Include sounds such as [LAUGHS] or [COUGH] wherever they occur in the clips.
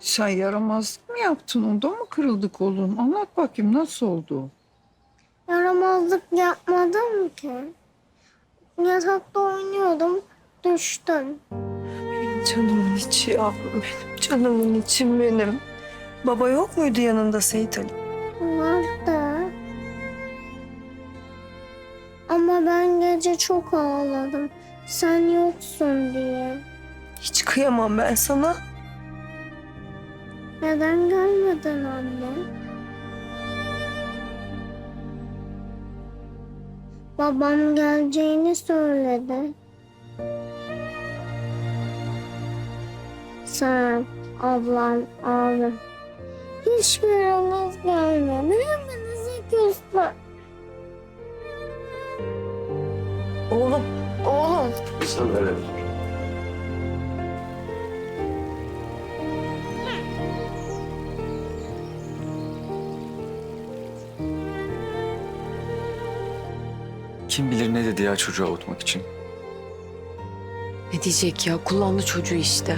Sen yaramazlık mı yaptın? Ondan mı kırıldı kolun? Anlat bakayım nasıl oldu? Yaramazlık yapmadım ki. Yatakta oynuyordum, düştüm. Benim canımın içi yavrum benim. Canımın içim benim. Baba yok muydu yanında Seyit Ali? Vardı. Ama ben gece çok ağladım. Sen yoksun diye. Hiç kıyamam ben sana. Neden gelmedin anne? Babam geleceğini söyledi. Sen, ablam, abim. Hiçbiriniz gelmedi. Hepinizi küstüm. Oğlum, oğlum. Sen böyle Kim bilir ne dedi ya çocuğu avutmak için. Ne diyecek ya? Kullandı çocuğu işte.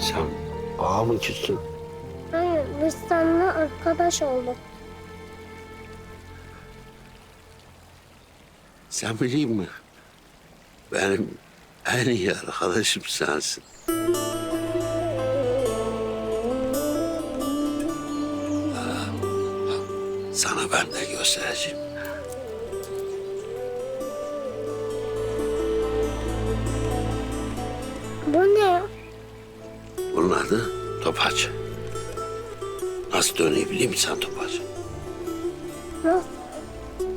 Sen ağa mı küstün? Hayır, biz seninle arkadaş olduk. Sen bileyim mi? Benim en iyi arkadaşım sensin. Sana ben de göstereceğim. Bu ne? Bunun adı topaç. Nasıl dönüyor biliyor musun sen topaç? Nasıl?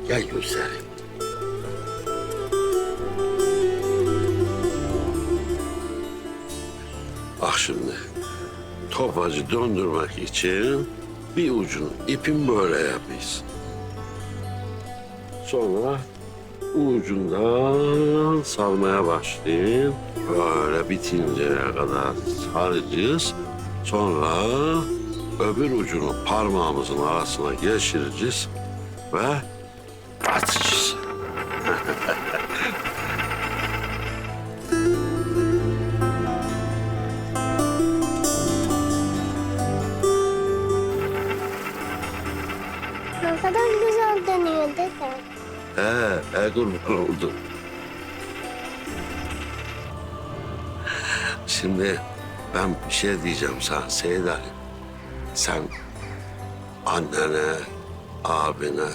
Gel göstereyim. Bak şimdi topacı döndürmek için bir ucunu ipin böyle yapıyorsun. Sonra ucundan salmaya başlayın. Böyle bitinceye kadar saracağız. Sonra öbür ucunu parmağımızın arasına geçireceğiz ve atacağız. [LAUGHS] Ne kadar güzel dönüyor dede. He, e kurban [LAUGHS] oldu. Şimdi ben bir şey diyeceğim sana Seyit Ali. Sen annene, abine,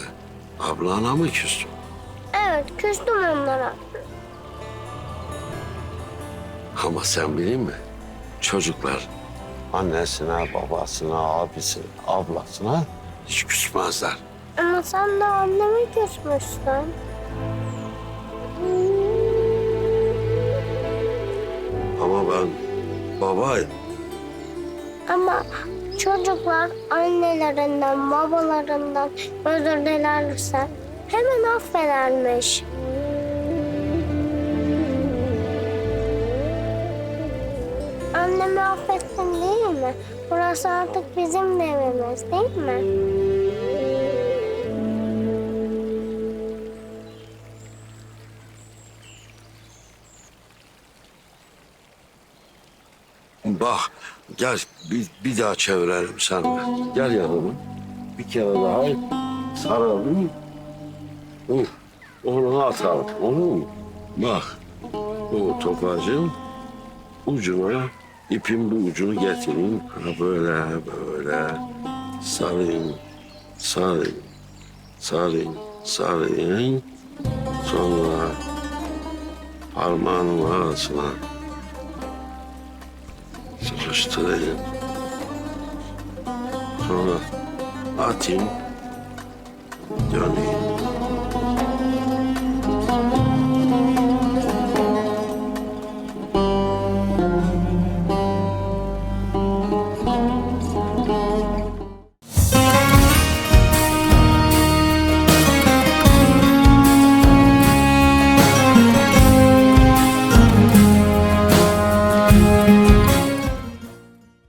ablana mı küstün? Evet, küstüm onlara. Ama sen bileyim mi? Çocuklar annesine, babasına, abisine, ablasına hiç küsmezler. Ama sen de anneme küsmüşsün. Ama ben babayım. Ama çocuklar annelerinden, babalarından özür dilerse hemen affedermiş. Annemi affettin değil mi? Burası artık bizim de evimiz değil mi? Bak gel bir, bir daha çevirelim sen. Gel yanıma. Bir kere daha saralım. Hı, Onu atalım. Olur mu? Bak bu topacın ucuna ipin bu ucunu getireyim. Ha, Böyle böyle sarayım, sarayım, sarayım, sarayım. Sonra parmağının arasına sıkıştırayım. Sonra atayım, döneyim.